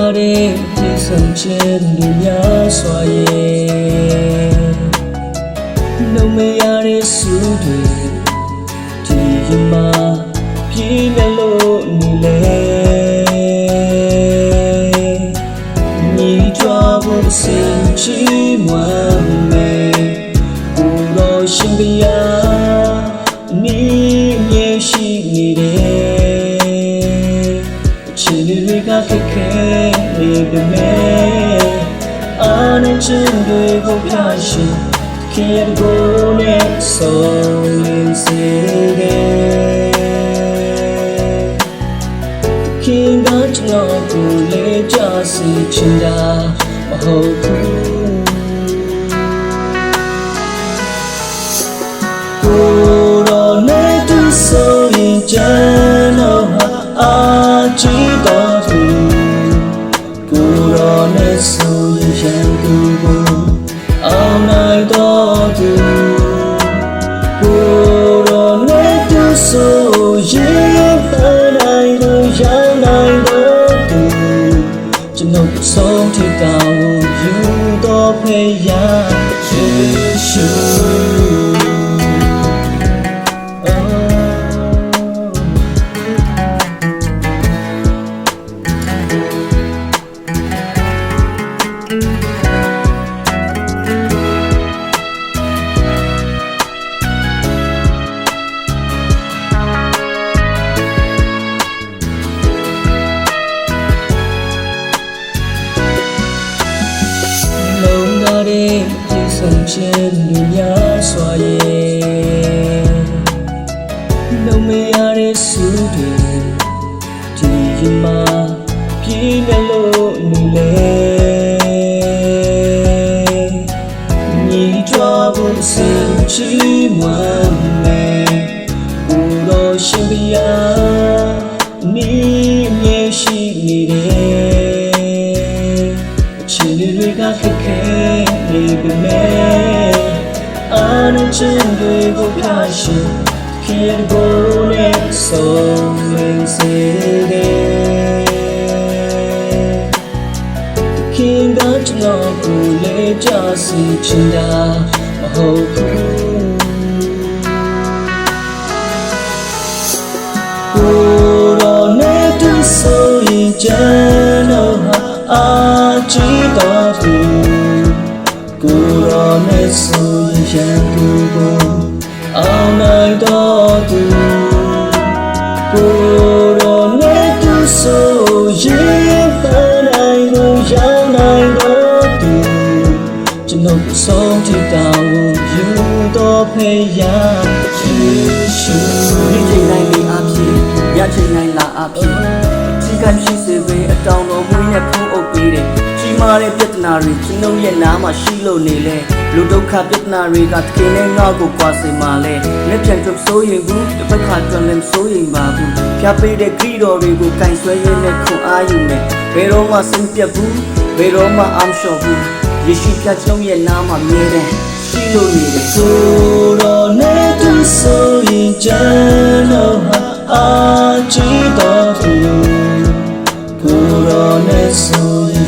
ကားတဲ့ဒီဆုံးချက်လူများစွာရဲ့လုံးမရတဲ့စုတွေဒီရင်မှာပြင်းနေလို့နေလေညီကြွားဖို့စင်ချီမွမ်းမယ်ကိုယ်တော်ရှင်ပြ ချီတွေကခက်ခဲနေပေမဲ့အာနဲ့ချင်းတွေကိုပြရှင်ခင်ရကိုနဲ့ဆုံးလင်းစေတယ်ခင်ကကျွန်တော်ကိုလေကြစီချင် ကြည့်တော်သူကိုတော်နဲ့ဆိုရင်ရန်သူကိုအောင်နိုင်တော်သူကိုတော်နဲ့တူဆိုရင်ပန်းနိုင်လို့ရနိုင်တော်သူကျွန် တော်ဆုံးထိတောင်းယူတော်ဖေးရ ခက်ခဲနေပေမဲ့အာနဲ့ချင်းတွေကိုပြရှင်ခင်ရကိုနဲ့ဆုံးလင်းစေတယ်ခင်ကကျွန်တော်ကိုလေကြစီချင်တာမဟုတ်ဘူးကိုတော်နဲ့တူဆိုရင်ကျွန်တော်ဟာအာကြည့်တော်သူကို တော်နဲ့ဆိုရင်ရန်သူကိုအောင်နိုင်တော်သူကိုတော်နဲ့တူဆိုရင်ပန်းနိုင်ကိုရောက်နိုင်တော်သူကျွန်တော်ဆုံးထိတောင်းယူတော်ဖေးရယေရှုဒီချိန်တိုင်းလေးအဖြစ်ရချိန်တိုင်းလာအဖြစ်ဒီကရှိစေပဲအတောင်တော်မွေးနဲ့ဖုံးအုပ်ပေးတယ် ကြီးမားတဲ့ပြဿနာတွေကျွန်ုပ်ရဲ့နားမှာရှိလို့နေလဲလူဒုက္ခပြဿနာတွေကတကယ်နဲ့ငါ့ကိုကွာစေမှာလဲလက်ပြန်ချုပ်စိုးရင်ဘူးတစ်ဖက်ခါကြွလည်းစိုးရင်ပါဘူးဖြာပေးတဲ့ဂရီတော်တွေကိုကင်ဆွဲရင်းနဲ့ခွန်အားယူမယ်ဘယ်တော့မှစင်ပြတ်ဘူးဘယ်တော့မှအမ်ရှော့ဘူးယေရှုဖျားကျွန်ုပ်ရဲ့နားမှာမြဲတယ်ရှိလို့နေတယ်ကိုတော်နဲ့တူဆိုရင်ကျွန်တော်ဟာ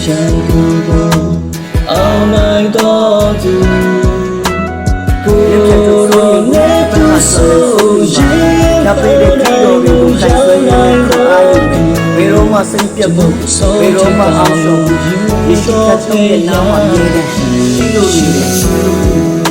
ရင်ရန်သူကိုအောင်နိုင်တော်သူကိုတော်နဲ့တူဆိုရင်ညပေးတဲ့ခီတော်တွေကိုခိုင်ဆွဲနေတဲ့ခါအားယူမယ်ဘယ်တော့မှစိတ်ပြတ်ဖို့ဘယ်တော့မှအောင်ရှုံးဘူးယေရှုခရစ်တော်ရဲ့နာမမြဲတဲ့ရှိလို့ရှိတယ်